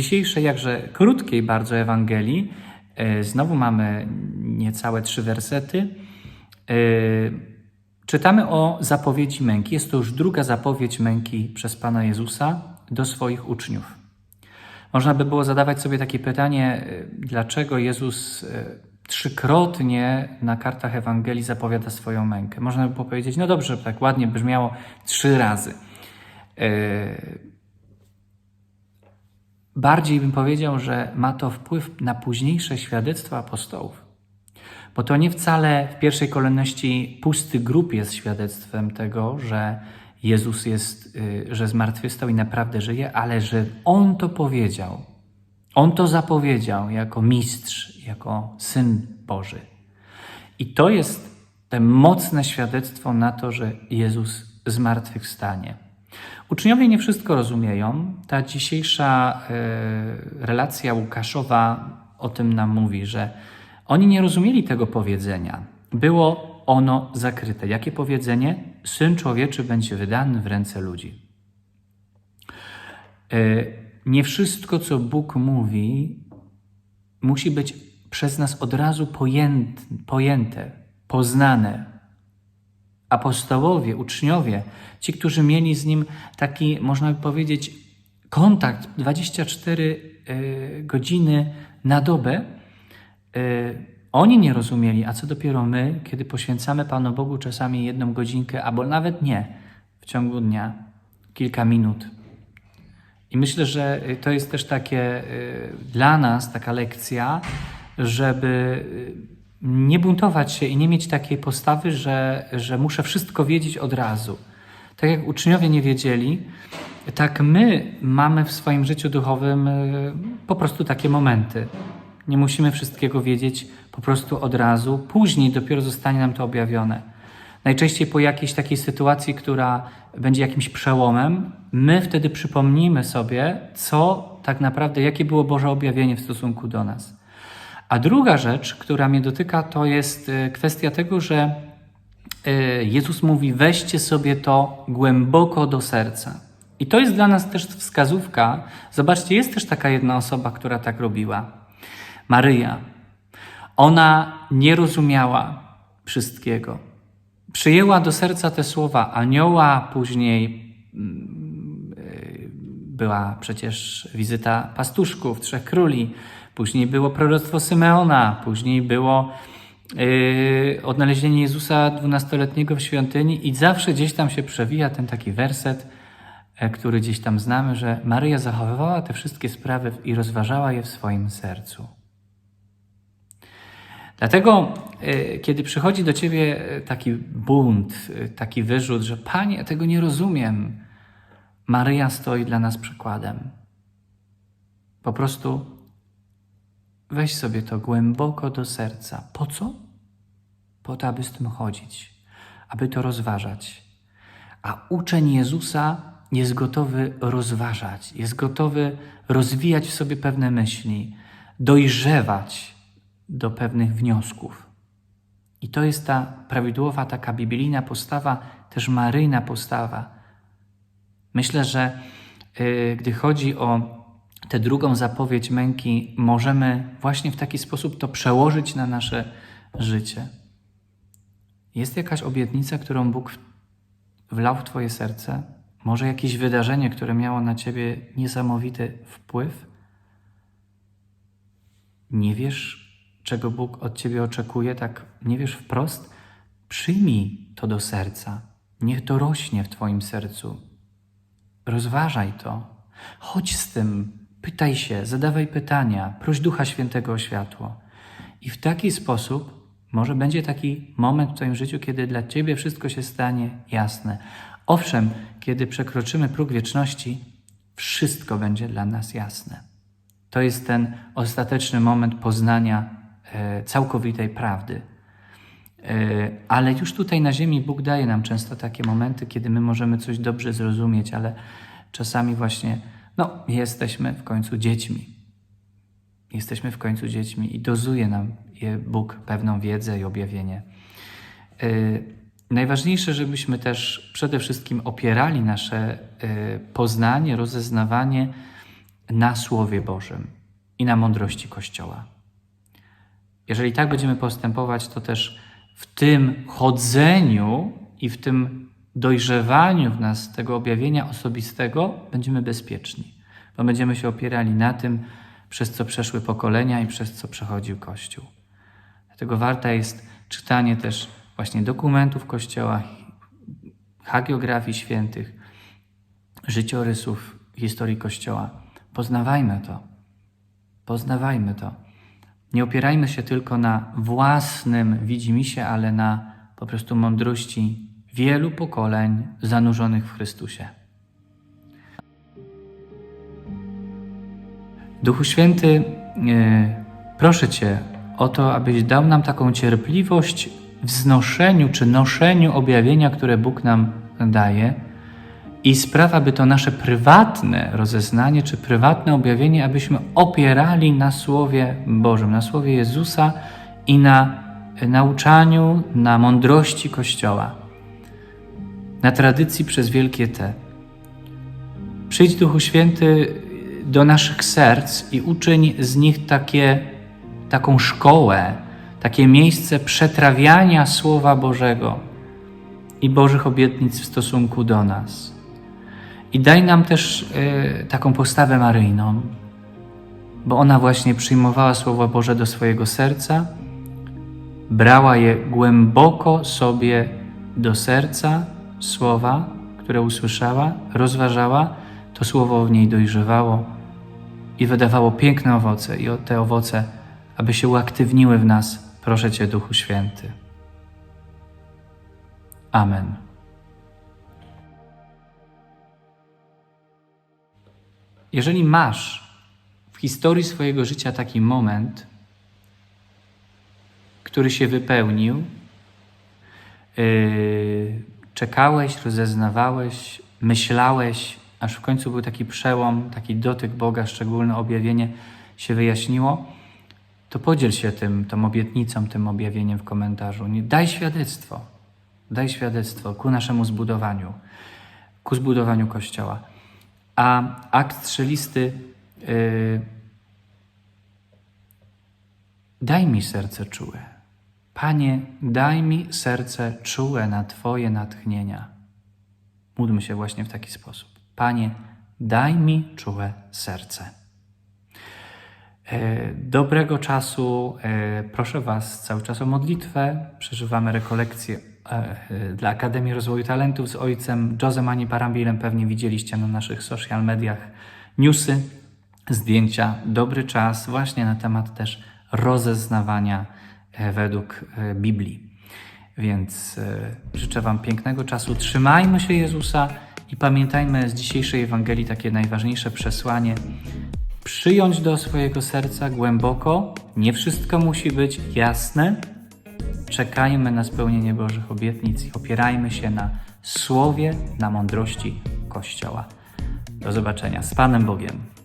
dzisiejszej, jakże krótkiej bardzo Ewangelii, e, znowu mamy niecałe trzy wersety. E, Czytamy o zapowiedzi męki. Jest to już druga zapowiedź męki przez Pana Jezusa do swoich uczniów. Można by było zadawać sobie takie pytanie, e, dlaczego Jezus trzykrotnie na kartach Ewangelii zapowiada swoją mękę. Można by było powiedzieć, no dobrze, tak ładnie brzmiało trzy razy. Bardziej bym powiedział, że ma to wpływ na późniejsze świadectwa apostołów. Bo to nie wcale w pierwszej kolejności pusty grób jest świadectwem tego, że Jezus jest, y, że zmartwychwstał i naprawdę żyje, ale że On to powiedział. On to zapowiedział jako mistrz, jako Syn Boży. I to jest te mocne świadectwo na to, że Jezus zmartwychwstanie. Uczniowie nie wszystko rozumieją. Ta dzisiejsza e, relacja Łukaszowa o tym nam mówi, że oni nie rozumieli tego powiedzenia. Było ono zakryte. Jakie powiedzenie? Syn człowieczy będzie wydany w ręce ludzi. E, Nie wszystko, co Bóg mówi, musi być przez nas od razu pojęte, pojęte poznane. Apostołowie, uczniowie, ci, którzy mieli z nim taki, można by powiedzieć, kontakt 24 e, godziny na dobę, e, oni nie rozumieli, a co dopiero my, kiedy poświęcamy Panu Bogu czasami jedną godzinkę, albo nawet nie, w ciągu dnia, kilka minut. I myślę, że to jest też takie y, dla nas taka lekcja, żeby nie buntować się i nie mieć takiej postawy, że, że muszę wszystko wiedzieć od razu. Tak jak uczniowie nie wiedzieli, tak my mamy w swoim życiu duchowym y, po prostu takie momenty. Nie musimy wszystkiego wiedzieć po prostu od razu, później dopiero zostanie nam to objawione. Najczęściej po jakiejś takiej sytuacji, która będzie jakimś przełomem, my wtedy przypomnimy sobie, co tak naprawdę, jakie było Boże objawienie w stosunku do nas. A druga rzecz, która mnie dotyka, to jest y, kwestia tego, że y, Jezus mówi: weźcie sobie to głęboko do serca. I to jest dla nas też wskazówka. Zobaczcie, jest też taka jedna osoba, która tak robiła. Maryja. Ona nie rozumiała wszystkiego. Przyjęła do serca te słowa anioła, później mm, y, była przecież wizyta pastuszków, trzech króli, później było proroctwo Symeona, później było yy, odnalezienie Jezusa dwunastoletniego w świątyni i zawsze gdzieś tam się przewija ten taki werset, e, który gdzieś tam znamy, że Maryja zachowywała te wszystkie sprawy i rozważała je w swoim sercu. Dlatego, y, kiedy przychodzi do ciebie y, taki bunt, taki wyrzut, że Panie, tego nie rozumiem, Maryja stoi dla nas przykładem. Po prostu weź sobie to głęboko do serca. Po co? Po to, aby z tym chodzić, aby to rozważać. A uczeń Jezusa jest gotowy rozważać, jest gotowy rozwijać w sobie pewne myśli, dojrzewać do pewnych wniosków. I to jest ta prawidłowa, taka biblijna postawa, też maryjna postawa. Myślę, że y, gdy chodzi o tę drugą zapowiedź męki, możemy właśnie w taki sposób to przełożyć na nasze życie. Jest jakaś obietnica, którą Bóg wlał w Twoje serce? Może jakieś wydarzenie, które miało na Ciebie niesamowity wpływ? Nie wiesz, czego Bóg od Ciebie oczekuje, tak nie wiesz wprost? Przyjmij to do serca. Niech to rośnie w Twoim sercu. Rozważaj to. Chodź z tym, pytaj się, zadawaj pytania, proś Ducha Świętego o światło. I w taki sposób może będzie taki moment w Twoim życiu, kiedy dla Ciebie wszystko się stanie jasne. Owszem, kiedy przekroczymy próg wieczności, wszystko będzie dla nas jasne. To jest ten ostateczny moment poznania e, całkowitej prawdy. E, Ale już tutaj na Ziemi Bóg daje nam często takie momenty, kiedy my możemy coś dobrze zrozumieć, ale czasami właśnie, no, jesteśmy w końcu dziećmi. Jesteśmy w końcu dziećmi i dozuje nam Bóg pewną wiedzę i objawienie. E, Najważniejsze, żebyśmy też przede wszystkim opierali nasze e, poznanie, rozeznawanie na Słowie Bożym i na mądrości Kościoła. Jeżeli tak będziemy postępować, to też w tym chodzeniu i w tym dojrzewaniu w nas tego objawienia osobistego będziemy bezpieczni, bo będziemy się opierali na tym, przez co przeszły pokolenia i przez co przechodził Kościół. Dlatego warta jest czytanie też właśnie dokumentów Kościoła, hagiografii świętych, życiorysów historii Kościoła. Poznawajmy to. Poznawajmy to. Nie opierajmy się tylko na własnym widzimisię, ale na po prostu mądrości wielu pokoleń zanurzonych w Chrystusie. Duchu Święty, e, proszę Cię o to, abyś dał nam taką cierpliwość w znoszeniu czy noszeniu objawienia, które Bóg nam daje i spraw, aby to nasze prywatne rozeznanie czy prywatne objawienie, abyśmy opierali na Słowie Bożym, na Słowie Jezusa i na nauczaniu, na mądrości Kościoła, na tradycji przez wielkie T. Przyjdź Duchu Święty do naszych serc i uczyń z nich takie, taką szkołę, takie miejsce przetrawiania Słowa Bożego i Bożych obietnic w stosunku do nas. I daj nam też y, taką postawę maryjną, bo ona właśnie przyjmowała Słowo Boże do swojego serca, brała je głęboko sobie do serca, słowa, które usłyszała, rozważała, to słowo w niej dojrzewało i wydawało piękne owoce, i te owoce, aby się uaktywniły w nas, proszę Cię, Duchu Święty. Amen. Jeżeli masz w historii swojego życia taki moment, który się wypełnił, yy, czekałeś, rozeznawałeś, myślałeś, aż w końcu był taki przełom, taki dotyk Boga, szczególne objawienie się wyjaśniło, to podziel się tym, tą obietnicą, tym objawieniem w komentarzu. Daj świadectwo. Daj świadectwo ku naszemu zbudowaniu, ku zbudowaniu Kościoła. A akt strzelisty yy, daj mi serce czułe. Panie, daj mi serce czułe na Twoje natchnienia. Módlmy się właśnie w taki sposób. Panie, daj mi czułe serce. E, Dobrego czasu. E, Proszę Was cały czas o modlitwę. Przeżywamy rekolekcję e, dla Akademii Rozwoju Talentów z ojcem Josem Ani Parambilem. Pewnie widzieliście na naszych social mediach newsy, zdjęcia. Dobry czas właśnie na temat też rozeznawania według e, Biblii. Więc e, życzę Wam pięknego czasu. Trzymajmy się Jezusa i pamiętajmy z dzisiejszej Ewangelii takie najważniejsze przesłanie. Przyjąć do swojego serca głęboko, nie wszystko musi być jasne. Czekajmy na spełnienie Bożych obietnic i opierajmy się na słowie, na mądrości Kościoła. Do zobaczenia z Panem Bogiem.